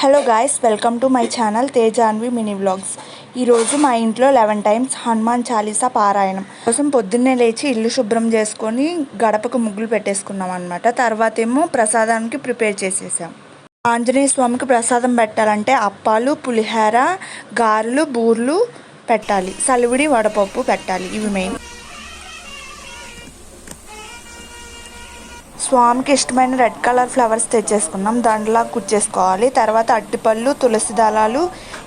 Hello guys welcome to my channel Tejanvi mini vlogs ఈరోజు మా ఇంట్లో లెవెన్ టైమ్స్ హనుమాన్ చాలీసా పారాయణం కోసం పొద్దున్నే లేచి ఇల్లు శుభ్రం చేసుకొని గడపకు ముగ్గులు పెట్టేసుకున్నాం అనమాట తర్వాత ఏమో ప్రసాదానికి ప్రిపేర్ చేసేసాం. ఆంజనేయ స్వామికి ప్రసాదం పెట్టాలంటే అప్పాలు పులిహోర గారెలు బూర్లు పెట్టాలి. సలివిడి వడపప్పు పెట్టాలి. ఇవి మెయిన్ స్వామికి ఇష్టమైన రెడ్ కలర్ ఫ్లవర్స్ తెచ్చేసుకున్నాం. దండలా కుచ్చేసుకోవాలి. తర్వాత అట్టిపళ్ళు తులసి దళాలు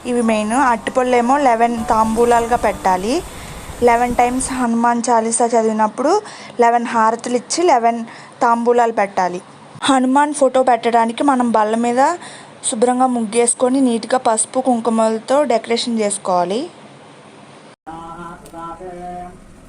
ఇవి మెయిన్ అట్టిపళ్ళు ఏమో లెవెన్ తాంబూలాలుగా పెట్టాలి. లెవెన్ టైమ్స్ హనుమాన్ చాలీసా చదివినప్పుడు లెవెన్ హారతులు ఇచ్చి లెవెన్ తాంబూలాలు పెట్టాలి. హనుమాన్ ఫోటో పెట్టడానికి మనం బల్ల మీద శుభ్రంగా ముగ్గేసుకొని నీట్గా పసుపు కుంకుమలతో డెకరేషన్ చేసుకోవాలి.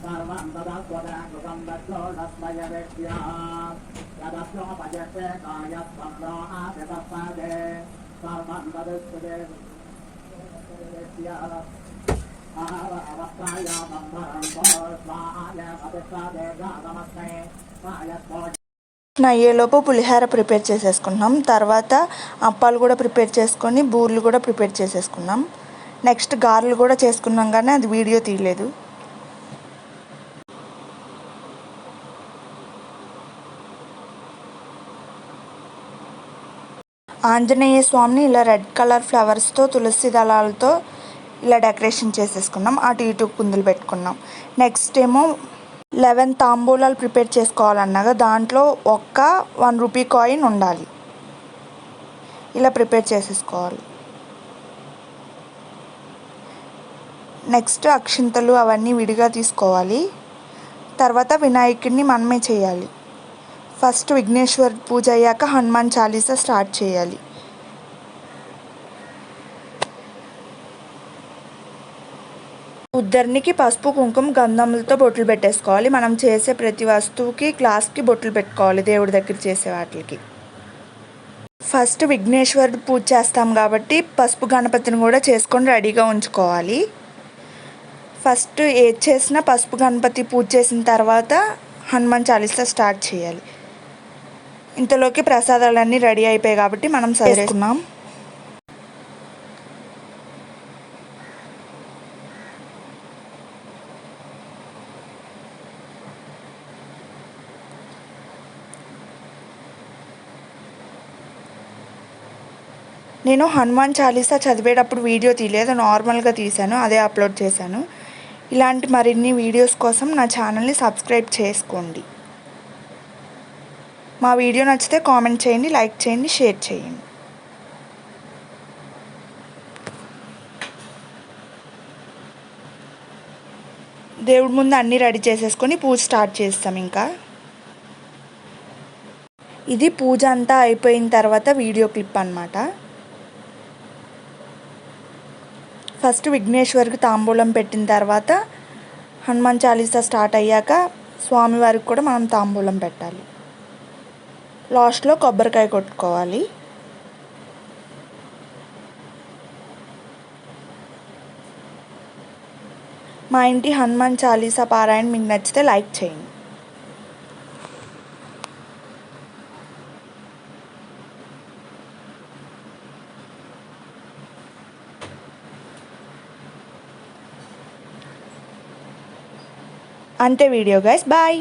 सर्वं तदस्वदाकृतं दक्षोणस्मय व्यक्त्या यदस्योपजते कायस्पन्द्रो आदितस्पदे सर्वं నా అయ్యేలోపు పులిహార ప్రిపేర్ చేసేసుకున్నాం. తర్వాత అప్పాలు కూడా ప్రిపేర్ చేసుకొని బూర్లు కూడా ప్రిపేర్ చేసేసుకున్నాం. నెక్స్ట్ గారెలు కూడా చేసుకున్నాం కానీ అది వీడియో తీయలేదు. ఆంజనేయ స్వామిని ఇలా రెడ్ కలర్ ఫ్లవర్స్తో తులసి దళాలతో ఇలా డెకరేషన్ చేసేసుకున్నాం. అటు ఇటు కుందులు పెట్టుకున్నాం. నెక్స్ట్ ఏమో లెవెన్ తాంబూలాలు ప్రిపేర్ చేసుకోవాలన్నగా దాంట్లో ఒక్క వన్ రూపీ కాయిన్ ఉండాలి. ఇలా ప్రిపేర్ చేసేసుకోవాలి. నెక్స్ట్ అక్షింతలు అవన్నీ విడిగా తీసుకోవాలి. తర్వాత వినాయకుడిని మనమే చేయాలి. ఫస్ట్ విఘ్నేశ్వర్ పూజ అయ్యాక హనుమాన్ చాలీసా స్టార్ట్ చేయాలి. ఉద్దరినికి పసుపు కుంకుమ గంధములతో బొట్లు పెట్టేసుకోవాలి. మనం చేసే ప్రతి వస్తువుకి గ్లాస్కి బొట్లు పెట్టుకోవాలి దేవుడి దగ్గర చేసే వాటికి. ఫస్ట్ విఘ్నేశ్వరుడు పూజ చేస్తాం కాబట్టి పసుపు గణపతిని కూడా చేసుకొని రెడీగా ఉంచుకోవాలి. ఫస్ట్ ఏది చేసినా పసుపు గణపతి పూజ చేసిన తర్వాత హనుమాన్ చాలీసా స్టార్ట్ చేయాలి. ఇంతలోకి ప్రసాదాలన్నీ రెడీ అయిపోయాయి కాబట్టి మనం సరేసుకున్నాం నేను హనుమాన్ చాలీసా చదివేటప్పుడు వీడియో తీయలేదు నార్మల్గా తీశాను అదే అప్లోడ్ చేశాను. ఇలాంటి మరిన్ని వీడియోస్ కోసం నా ఛానల్ని సబ్స్క్రైబ్ చేసుకోండి. మా వీడియో నచ్చితే కామెంట్ చేయండి లైక్ చేయండి షేర్ చేయండి. దేవుడి ముందు అన్నీ రెడీ చేసేసుకొని పూజ స్టార్ట్ చేస్తాం ఇంకా. ఇది పూజ అంతా అయిపోయిన తర్వాత వీడియో క్లిప్ అనమాట ఫస్ట్ విఘ్నేశ్వర్కి తాంబూలం పెట్టిన తర్వాత హనుమాన్ చాలీసా స్టార్ట్ అయ్యాక స్వామివారికి కూడా మనం తాంబూలం పెట్టాలి. లాస్ట్లో కొబ్బరికాయ కొట్టుకోవాలి. మా ఇంటి హనుమాన్ చాలీసా పారాయణ మీకు నచ్చితే లైక్ చేయండి. అంతే వీడియో గైస్ బాయ్